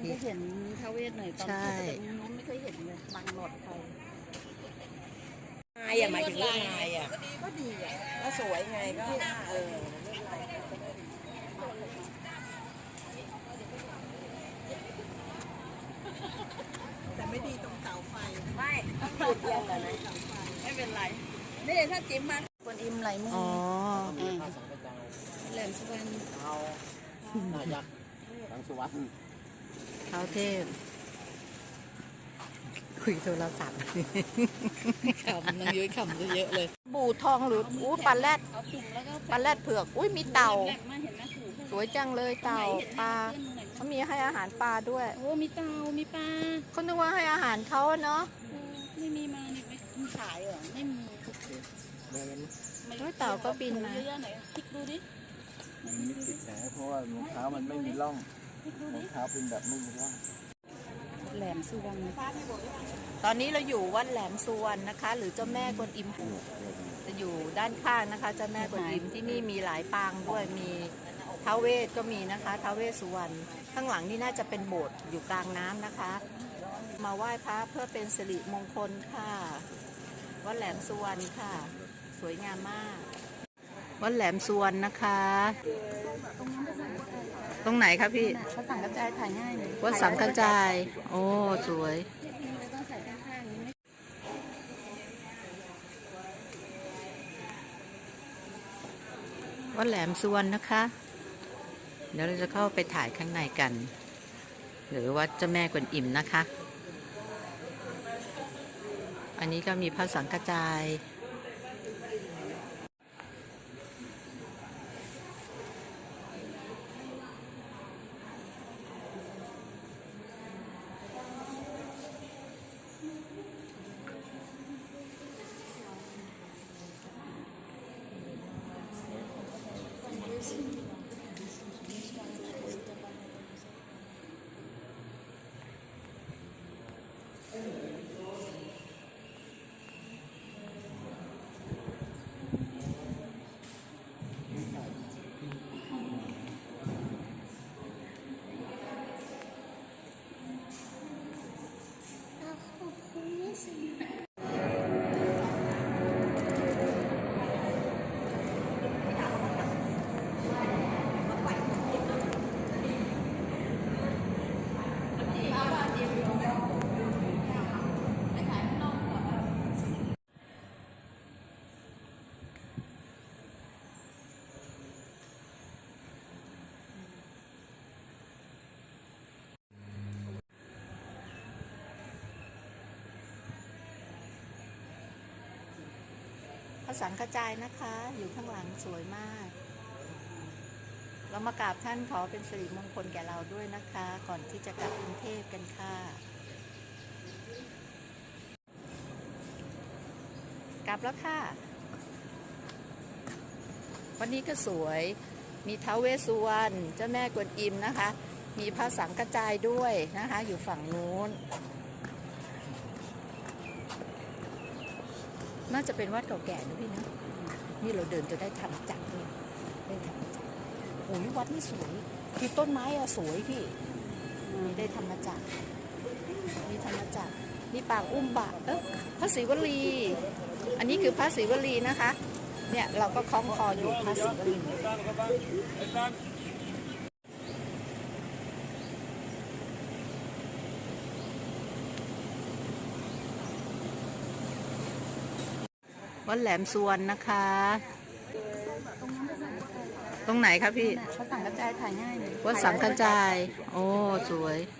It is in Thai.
มันจะเห็นท้าวเวสหน่อยตอนใช่ที่ไปนู้นไม่เคยเห็นเลยบังหลอดไฟลายอะหมายถึงลวดลายอะก็ดีอะก็สวยไงก็เออแต่ไม่ดีตรงเสาไฟไม่ต้องหยุดเรียงก่อนนะไม่เป็นไรนี่ถ้าจิ้มมาคนอิมไหลมืออ๋ออ่าแหลมสุวรรณเอาหน้ายักษ์หลังสุวรรณ เท้าเทพ คุยโทรศัพท์ขำนางยุ้ยขำเยอะเลย บูทองหรืออู้ปลาแรดเอาตุ่มแล้วก็ปลาแรดเผือก อุ้ยมีเต่าแหลมมาเห็นไหมถูกสวยจังเลยเต่าปลาเขามีให้อาหารปลาด้วย โอ้มีเต่ามีปลาเขานึกว่าให้อาหารเขาอะเนาะเออไม่มีมานี่ไม่มีขายเหรอไม่มีเดินไม่เฮ้ยเต่าก็บินมาเยอะๆหน่อยคลิกดูดิมันไม่ติดแผลเพราะว่ารองเท้ามันไม่มีร่องคลิกดู รอดิงเท้าเป็นแบบไม่มีร่องแหลมสุวรรณตอนนี้เราอยู่วัดแหลมสุวรรณนะคะ หรือเจ้าแม่กวนอิมจะอยู่ด้านข้างนะคะเจ้าแม่กวนอิมที่นี่มีหลายปางด้วยมีท้าวเวสก็มีนะคะท้าวเวสสุวรรณข้างหลังนี่น่าจะเป็นโบสถ์อยู่กลางน้ำนะคะ มาไหว้พระเพื่อเป็นสิริมงคลค่ะ วัดแหลมสุวรรณค่ะ สวยงามมาก วัดแหลมสุวรรณนะคะ ตรงไหนคะพี่เขาสั่งกระจายถ่ายง่ายเลยวัดสังกระจาย โอ้สวยไม่ต้องใส่ข้างๆนี้ไม่วัดแหลมสุวรรณนะคะ เดี๋ยวเราจะเข้าไปถ่ายข้างในกัน หรือวัดเจ้าแม่กวนอิมนะคะ อันนี้ก็มีพระสังฆจาย ระสังฆจายนะคะ อยู่ข้างหลังสวยมาก เรามากราบท่านขอเป็นสิริมงคลแก่เราด้วยนะคะ ก่อนที่จะกลับกรุงเทพกันค่ะกลับแล้วค่ะ วันนี้ก็สวยมีท้าวเวสสุวรรณเจ้าแม่กวนอิมนะคะ มีพระสังฆจายด้วยนะคะ อยู่ฝั่งนู้น น่าจะเป็นวัดเก่าแก่นะพี่นะนี่เราเดินจะได้ทำจักรเลยได้ทำจักรโอ้ยวัดนี่สวยคือต้นไม้อะสวยพี่นี่ได้ธรรมจักรมีธรรมจักรนี่ปางอุ้มบาเออพระศรีวลี อันนี้คือพระศรีวลีนะคะ เนี่ยเราก็คล้องคออยู่พระศรีวลี วัดแหลมสุวรรณนะคะ ตรงไหนคะพี่เขาสั่งกระจายถ่ายง่ายเลยวัดสังฆจาย โอ้ สวยเ